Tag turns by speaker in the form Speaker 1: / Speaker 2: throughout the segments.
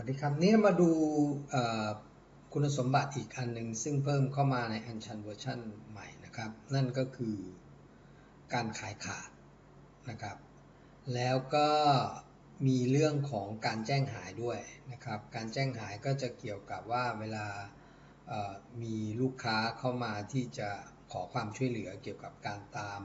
Speaker 1: วัสดีครับนี่มาดูคุณสมบัติอีกอันหนึ่งซึ่งเพิ่มเข้ามาในอันชันเวอร์ชันใหม่นะครับ นั่นก็คือการขายขาดนะครับ แล้วก็มีเรื่องของการแจ้งหายด้วยนะครับ การแจ้งหายก็จะเกี่ยวกับว่าเวลามีลูกค้าเข้ามาที่จะขอความช่วยเหลือเกี่ยวกับการตาม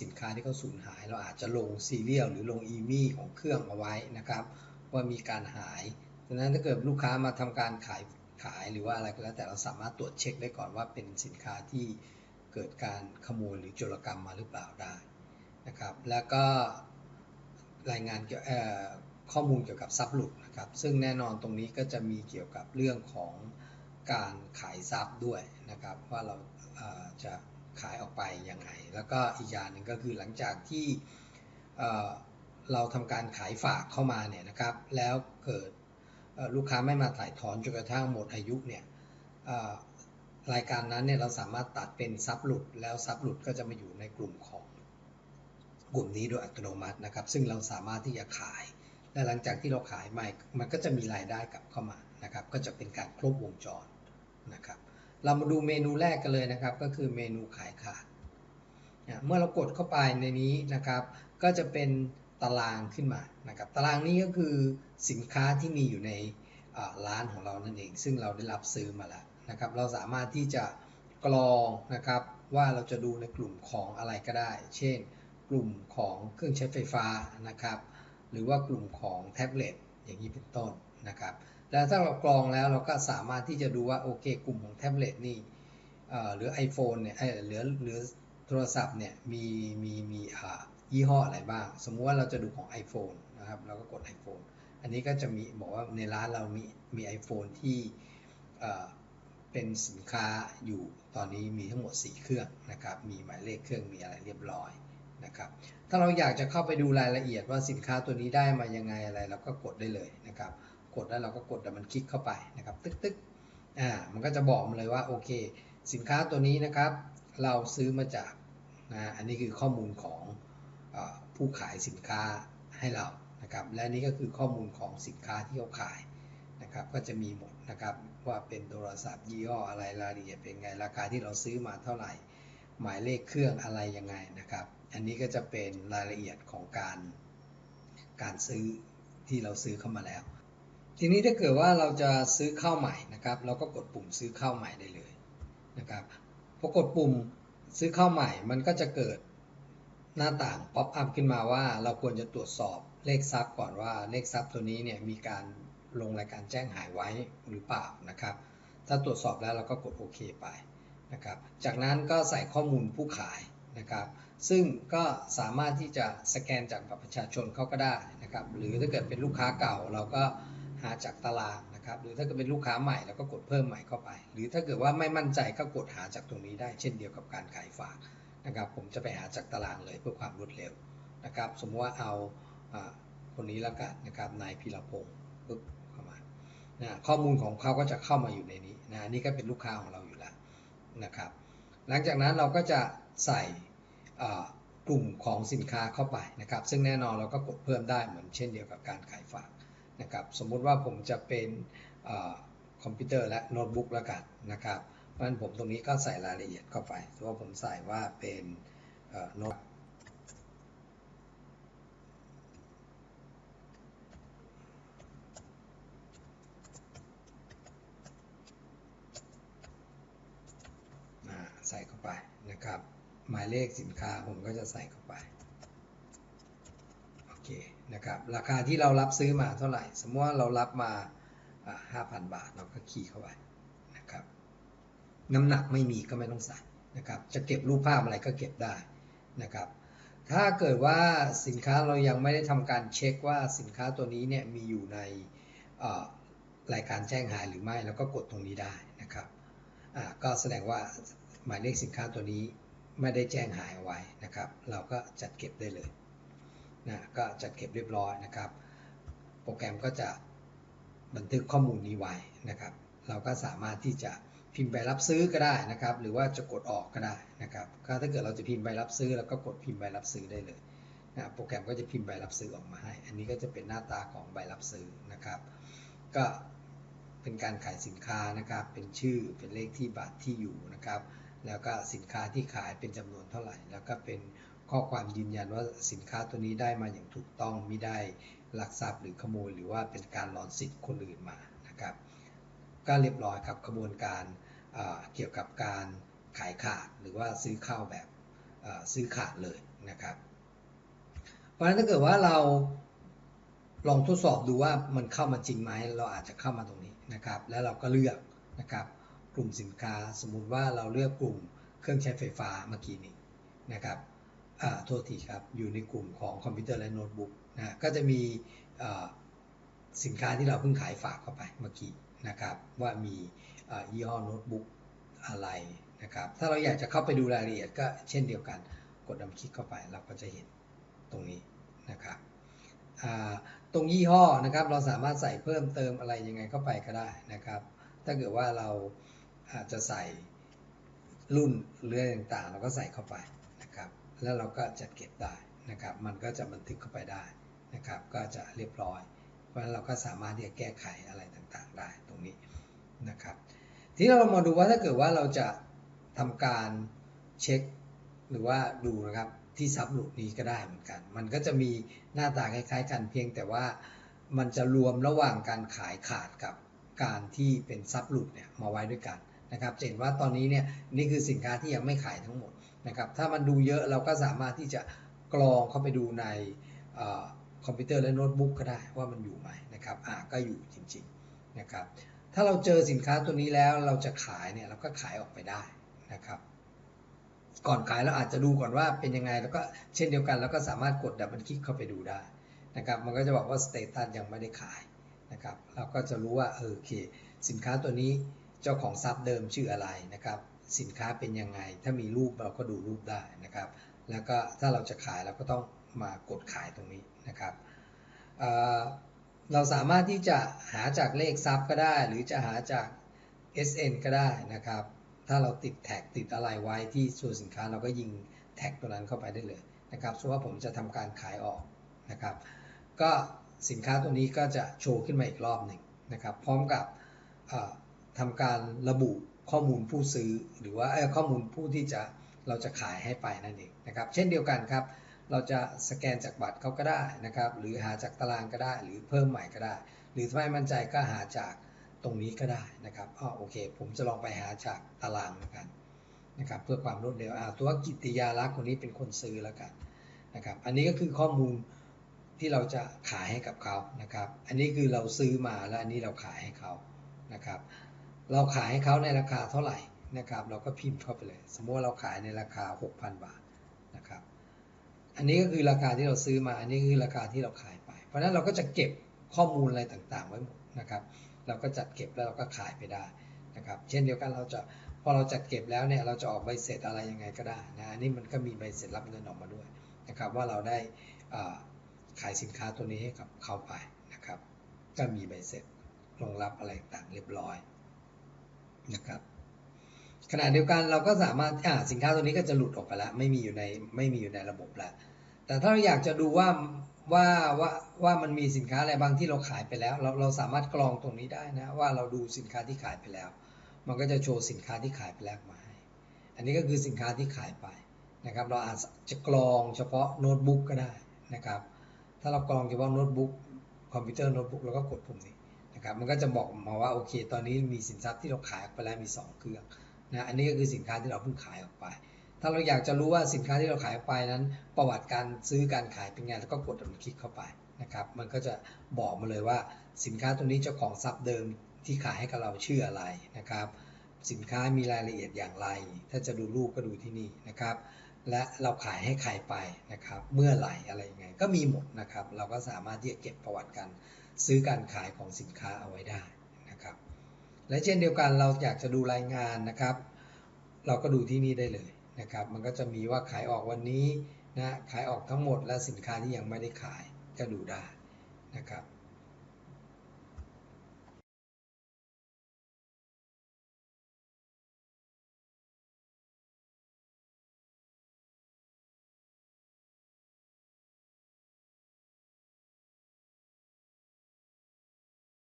Speaker 1: สินค้าที่เขาสูญหาย เราอาจจะลงซีเรียลหรือลงอีมี่ของเครื่องเอาไว้นะครับ ว่ามีการหาย ดังนั้นถ้าเกิดลูกค้ามาทำการขายขายหรือว่าอะไรก็แล้วแต่เราสามารถตรวจเช็คได้ก่อนว่าเป็นสินค้าที่เกิดการขโมยหรือโจรกรรมมาหรือเปล่าได้นะครับ แล้วก็รายงานเกี่ยวข้อมูลเกี่ยวกับทรัพย์หลุดนะครับ ซึ่งแน่นอนตรงนี้ก็จะมีเกี่ยวกับเรื่องของการขายทรัพย์ด้วยนะครับ ว่าเราจะขายออกไปยังไง แล้วก็อีกอย่างหนึ่งก็คือหลังจากที่เราทำการขายฝากเข้ามาเนี่ยนะครับ แล้วเกิด ลูกค้าไม่มาถ่ายถอนจนกระทั่งหมดอายุเนี่ยรายการนั้นเนี่ยเราสามารถตัดเป็นซับหลุด แล้วซับหลุดก็จะมาอยู่ในกลุ่มของกลุ่มนี้โดยอัตโนมัตินะครับ ซึ่งเราสามารถที่จะขาย และหลังจากที่เราขายใหม่มันก็จะมีรายได้กลับเข้ามานะครับ ก็จะเป็นการครบวงจรนะครับ เรามาดูเมนูแรกกันเลยนะครับ ก็คือเมนูขายขาดเมื่อเรากดเข้าไปในนี้นะครับ ก็จะเป็น ตารางขึ้นมานะครับตารางนี้ก็คือสินค้าที่มีอยู่ในร้านของเรานั่นเอง ซึ่งเราได้รับซื้อมาแล้วนะครับเราสามารถที่จะกรองนะครับว่าเราจะดูในกลุ่มของอะไรก็ได้ เช่น กลุ่มของเครื่องใช้ไฟฟ้านะครับหรือว่ากลุ่มของแท็บเล็ตอย่างนี้เป็นต้นนะครับแล้วถ้าเรากรองแล้วเราก็สามารถที่จะดูว่าโอเค กลุ่มของแท็บเล็ตนี่หรือ iPhone เนี่ยหรือหรือโทรศัพท์เนี่ยมีมีมี ยี่ห้ออะไรบ้าง สมมุติว่าเราจะดูของ iPhone นะครับเราก็กด iPhone อันนี้ก็จะมีบอกว่าในร้านเรามีมี iPhone ที่เป็นสินค้าอยู่ตอนนี้มีทั้งหมด 4 เครื่องนะครับมีหมายเลขเครื่องมีอะไรเรียบร้อยนะครับถ้าเราอยากจะเข้าไปดูรายละเอียดว่าสินค้าตัวนี้ได้มายังไงอะไรเราก็กดได้เลยนะครับกดแล้วเราก็กดแต่มันคลิกเข้าไปนะครับตึ๊กตึ๊กอ่ามันก็จะบอกมาเลยว่าโอเค สินค้าตัวนี้นะครับ เราซื้อมาจากนะอันนี้คือข้อมูลของ ผู้ขายสินค้าให้เรานะครับและนี่ก็คือข้อมูลของสินค้าที่เขาขายนะครับก็จะมีหมดนะครับว่าเป็นโทรศัพท์ยี่ห้ออะไรรายละเอียดเป็นไงราคาที่เราซื้อมาเท่าไหร่ หมายเลขเครื่องอะไรยังไงนะครับ อันนี้ก็จะเป็นรายละเอียดของการการซื้อที่เราซื้อเข้ามาแล้ว ทีนี้ถ้าเกิดว่าเราจะซื้อเข้าใหม่นะครับ เราก็กดปุ่มซื้อเข้าใหม่ได้เลยนะครับพอกดปุ่มซื้อเข้าใหม่มันก็จะเกิด หน้าต่างป๊อปอัพขึ้นมาว่าเราควรจะตรวจสอบเลขซับก่อนว่าเลขซับตัวนี้เนี่ยมีการลงรายการแจ้งหายไว้หรือเปล่านะครับ ถ้าตรวจสอบแล้วเราก็กดโอเคไปนะครับ จากนั้นก็ใส่ข้อมูลผู้ขายนะครับ ซึ่งก็สามารถที่จะสแกนจากบัตรประชาชนเขาก็ได้นะครับ หรือถ้าเกิดเป็นลูกค้าเก่าเราก็หาจากตารางนะครับ หรือถ้าเกิดเป็นลูกค้าใหม่เราก็กดเพิ่มใหม่เข้าไป หรือถ้าเกิดว่าไม่มั่นใจก็กดหาจากตรงนี้ได้เช่นเดียวกับการขายฝาก นะครับ ผมจะไปหาจากตารางเลยเพื่อความรวดเร็วนะครับ สมมติว่าเอาคนนี้แล้วกันนะครับนายพิรพงศ์ปึ๊บเข้ามานะข้อมูลของเขาก็จะเข้ามาอยู่ในนี้นะนี่ก็เป็นลูกค้าของเราอยู่แล้วนะครับ หลังจากนั้นเราก็จะใส่กลุ่มของสินค้าเข้าไปนะครับ ซึ่งแน่นอนเราก็กดเพิ่มได้เหมือนเช่นเดียวกับการขายฝากนะครับ สมมุติว่าผมจะเป็นคอมพิวเตอร์และโน้ตบุ๊กแล้วกันนะครับ เพราะฉะนั้นผมตรงนี้ก็ใส่รายละเอียดเข้าไปว่าผมใส่ว่าเป็นโน้ตใส่เข้าไปนะครับ หมายเลขสินค้าผมก็จะใส่เข้าไปโอเคนะครับราคาที่เรารับซื้อมาเท่าไหร่ สมมติว่าเรารับมา 5,000 บาทเราก็คีย์เข้าไป น้ำหนักไม่มีก็ไม่ต้องใส่นะครับ จะเก็บรูปภาพอะไรก็เก็บได้นะครับ ถ้าเกิดว่าสินค้าเรายังไม่ได้ทำการเช็คว่าสินค้าตัวนี้เนี่ยมีอยู่ในรายการแจ้งหายหรือไม่แล้วก็กดตรงนี้ได้นะครับก็แสดงว่าหมายเลขสินค้าตัวนี้ไม่ได้แจ้งหายไว้นะครับ เราก็จัดเก็บได้เลยนะก็จัดเก็บเรียบร้อยนะครับ โปรแกรมก็จะบันทึกข้อมูลนี้ไว้นะครับ เราก็สามารถที่จะ พิมพ์ใบรับซื้อก็ได้นะครับ หรือว่าจะกดออกก็ได้นะครับถ้าเกิดเราจะพิมพ์ใบรับซื้อเราก็กดพิมพ์ใบรับซื้อได้เลยนะโปรแกรมก็จะพิมพ์ใบรับซื้อออกมาให้ อันนี้ก็จะเป็นหน้าตาของใบรับซื้อนะครับ ก็เป็นการขายสินค้านะครับ เป็นชื่อ เป็นเลขที่บัตรที่อยู่นะครับ แล้วก็สินค้าที่ขายเป็นจำนวนเท่าไหร่ แล้วก็เป็นข้อความยืนยันว่าสินค้าตัวนี้ได้มาอย่างถูกต้องไม่ได้ลักทรัพย์หรือขโมย หรือว่าเป็นการหลอนสิทธิ์คนอื่นมานะครับ ก็เรียบร้อยครับกระบวนการเกี่ยวกับการขายขาดหรือว่าซื้อเข้าแบบซื้อขาดเลยนะครับ เพราะฉะนั้นถ้าเกิดว่าเราลองทดสอบดูว่ามันเข้ามาจริงไหมเราอาจจะเข้ามาตรงนี้นะครับ แล้วเราก็เลือกนะครับกลุ่มสินค้าสมมุติว่าเราเลือกกลุ่มเครื่องใช้ไฟฟ้าเมื่อกี้นี้นะครับอ่าโทษทีครับอยู่ในกลุ่มของคอมพิวเตอร์และโน้ตบุ๊กนะก็จะมีสินค้าที่เราเพิ่งขายฝากเข้าไปเมื่อกี้ นะครับว่ามียี่ห้อโน้ตบุ๊กอะไรนะครับถ้าเราอยากจะเข้าไปดูรายละเอียดก็เช่นเดียวกัน กดดัคลิกเข้าไปเราก็จะเห็นตรงนี้นะครับตรงยี่ห้อนะครับเราสามารถใส่เพิ่มเติมอะไรยังไงเข้าไปก็ได้นะครับ ถ้าเกิดว่าเราอาจจะใส่รุ่นเรื่องต่างๆ เราก็ใส่เข้าไปนะครับ แล้วเราก็จัดเก็บได้นะครับ มันก็จะบันทึกเข้าไปได้นะครับ ก็จะเรียบร้อย ราะฉะนั้นเราก็สามารถที่จะแก้ไขอะไรต่างๆ ได้ตรงนี้นะครับ ทีนี้เรามาดูว่าถ้าเกิดว่าเราจะทำการเช็คหรือว่าดูนะครับที่ซับหลุดนี้ก็ได้เหมือนกัน มันก็จะมีหน้าตาคล้ายๆ กันเพียงแต่ว่ามันจะรวมระหว่างการขายขาดกับการที่เป็นซับหลุดเนี่ยมาไว้ด้วยกันนะครับเห็นว่าตอนนี้เนี่ยนี่คือสินค้าที่ยังไม่ขายทั้งหมดนะครับ ถ้ามันดูเยอะเราก็สามารถที่จะกรองเข้าไปดูใน คอมพิวเตอร์และโน้ตบุ๊กก็ได้ว่ามันอยู่ไหมนะครับอ่าก็อยู่จริงๆนะครับถ้าเราเจอสินค้าตัวนี้แล้วเราจะขายเนี่ยเราก็ขายออกไปได้นะครับ ก่อนขายเราอาจจะดูก่อนว่าเป็นยังไงแล้วก็เช่นเดียวกันเราก็สามารถกดดับเบิลคลิกเข้าไปดูได้นะครับมันก็จะบอกว่าสเตตัสยังไม่ได้ขายนะครับเราก็จะรู้ว่าเออโอเค สินค้าตัวนี้เจ้าของซับเดิมชื่ออะไรนะครับสินค้าเป็นยังไง ถ้ามีรูปเราก็ดูรูปได้นะครับ แล้วก็ถ้าเราจะขายเราก็ต้องมากดขายตรงนี้ นะครับเราสามารถที่จะหาจากเลขซับก็ได้ หรือจะหาจาก SN ก็ได้นะครับ ถ้าเราติดแท็กติดอะไรไว้ที่ส่วนสินค้าเราก็ยิงแท็กตัวนั้นเข้าไปได้เลยนะครับสมมติว่าผมจะทำการขายออกนะครับ ก็สินค้าตัวนี้ก็จะโชว์ขึ้นมาอีกรอบหนึ่งนะครับ พร้อมกับทำการระบุข้อมูลผู้ซื้อ หรือว่าข้อมูลผู้ที่จะเราจะขายให้ไปนั่นเองนะครับ เช่นเดียวกันครับ เราจะสแกนจากบัตรเขาก็ได้นะครับ หรือหาจากตารางก็ได้ หรือเพิ่มใหม่ก็ได้ หรือถ้าไม่มั่นใจก็หาจากตรงนี้ก็ได้นะครับอ๋อโอเค ผมจะลองไปหาจากตารางแล้วกันนะครับ เพื่อความรวดเร็วอ่าตัวกิติยาลักษณ์คนนี้เป็นคนซื้อแล้วกันนะครับ อันนี้ก็คือข้อมูลที่เราจะขายให้กับเขานะครับ อันนี้คือเราซื้อมาแล้วอันนี้เราขายให้เขานะครับ เราขายให้เขาในราคาเท่าไหร่นะครับ เราก็พิมพ์เข้าไปเลย สมมติว่าเราขายในราคา 6,000 บาทนะครับ อันนี้ก็คือราคาที่เราซื้อมา อันนี้คือราคาที่เราขายไป เพราะฉะนั้นเราก็จะเก็บข้อมูลอะไรต่างๆ ไว้หมดนะครับ เราก็จัดเก็บแล้วเราก็ขายไปได้นะครับ เช่นเดียวกันเราจะพอเราจัดเก็บแล้วเนี่ยเราจะออกใบเสร็จอะไรยังไงก็ได้นะอันี่มันก็มีใบเสร็จรับเงินออกมาด้วยนะครับ ว่าเราได้ขายสินค้าตัวนี้ให้กับเขาไปนะครับ ก็มีใบเสร็จรองรับอะไรต่างเรียบร้อยนะครับ ขณะเดียวกันเราก็สามารถสินค้าตัวนี้ก็จะหลุดออกไปแล้วไม่มีอยู่ในไม่มีอยู่ในระบบแล้วแต่ถ้าเราอยากจะดูว่าว่าว่าว่ามันมีสินค้าอะไรบางที่เราขายไปแล้ว เราเราสามารถกรองตรงนี้ได้นะว่าเราดูสินค้าที่ขายไปแล้ว มันก็จะโชว์สินค้าที่ขายไปแล้วมาให้อันนี้ก็คือสินค้าที่ขายไปนะครับ เราอาจจะกรองเฉพาะโน้ตบุ๊กก็ได้นะครับ ถ้าเรากรองเฉพาะโน้ตบุ๊กคอมพิวเตอร์โน้ตบุ๊กเราก็กดปุ่มนี้นะครับ มันก็จะบอกมาว่าโอเค ตอนนี้มีสินทรัพย์ที่เราขายไปแล้วมี 2 เครื่อง นะอันนี้ก็คือสินค้าที่เราเพิ่งขายออกไป ถ้าเราอยากจะรู้ว่าสินค้าที่เราขายออกไปนั้น ประวัติการซื้อการขายเป็นไงแล้วก็กดดับคลิกเข้าไปนะครับมันก็จะบอกมาเลยว่าสินค้าตัวนี้เจ้าของทรัพย์เดิมที่ขายให้กับเราชื่ออะไรนะครับสินค้ามีรายละเอียดอย่างไร ถ้าจะดูรูปก็ดูที่นี่นะครับ และเราขายให้ใครไปนะครับ เมื่อไหร่อะไรยังไง ก็มีหมดนะครับ เราก็สามารถที่จะเก็บประวัติการซื้อการขายของสินค้าเอาไว้ได้นะครับ และเช่นเดียวกันเราอยากจะดูรายงานนะครับ เราก็ดูที่นี่ได้เลยนะครับ มันก็จะมีว่าขายออกวันนี้นะขายออกทั้งหมดและสินค้าที่ยังไม่ได้ขายก็ดูได้นะครับ